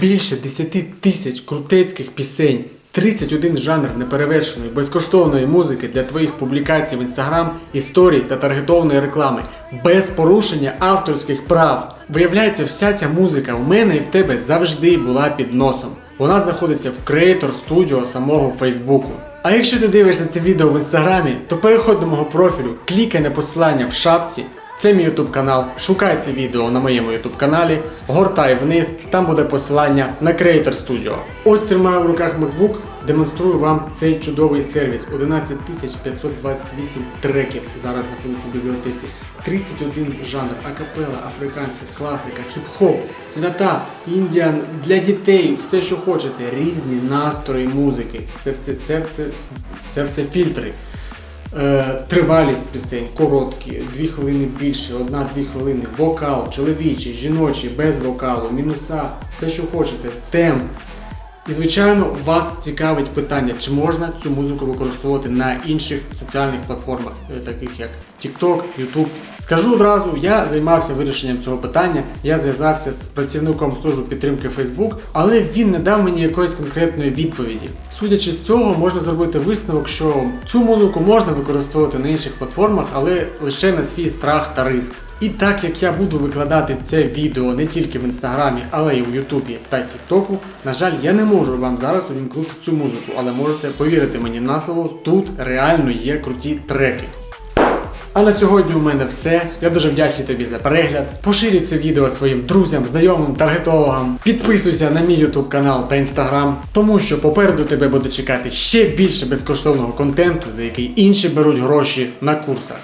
Більше 10 тисяч крутецьких пісень, 31 жанр неперевершеної безкоштовної музики для твоїх публікацій в інстаграм, історій та таргетованої реклами, без порушення авторських прав. Виявляється, вся ця музика у мене і в тебе завжди була під носом. Вона знаходиться в Creator Studio самого Фейсбуку. А якщо ти дивишся це відео в інстаграмі, то переходь до мого профілю, клікай на посилання в шапці. Це мій YouTube канал. Шукай це відео на моєму YouTube каналі, гортай вниз, там буде посилання на Creator Studio. Ось тримаю в руках MacBook, демонструю вам цей чудовий сервіс. 11528 треків зараз знаходиться в бібліотеці. 31 жанр, акапела, африканська, класика, хіп-хоп, свята, індіан для дітей, все, що хочете, різні настрої музики. Це, це, це, це, це все фільтри. Е, тривалість пісень, короткі, дві хвилини більше, одна-дві хвилини, вокал, чоловічий, жіночий, без вокалу, мінуса, все, що хочете, темп. І, звичайно, вас цікавить питання, чи можна цю музику використовувати на інших соціальних платформах, е, таких як TikTok, YouTube. Скажу одразу, я займався вирішенням цього питання. Я зв'язався з працівником служби підтримки Facebook, але він не дав мені якоїсь конкретної відповіді. Судячи з цього, можна зробити висновок, що цю музику можна використовувати на інших платформах, але лише на свій страх та ризик. І так як я буду викладати це відео не тільки в інстаграмі, але й у Ютубі та Тіктоку, на жаль, я не можу вам зараз увімкнути цю музику, але можете повірити мені на слово, тут реально є круті треки. А на сьогодні у мене все. Я дуже вдячний тобі за перегляд. Поширюй це відео своїм друзям, знайомим, таргетологам. Підписуйся на мій YouTube канал та інстаграм, тому що попереду тебе буде чекати ще більше безкоштовного контенту, за який інші беруть гроші на курсах.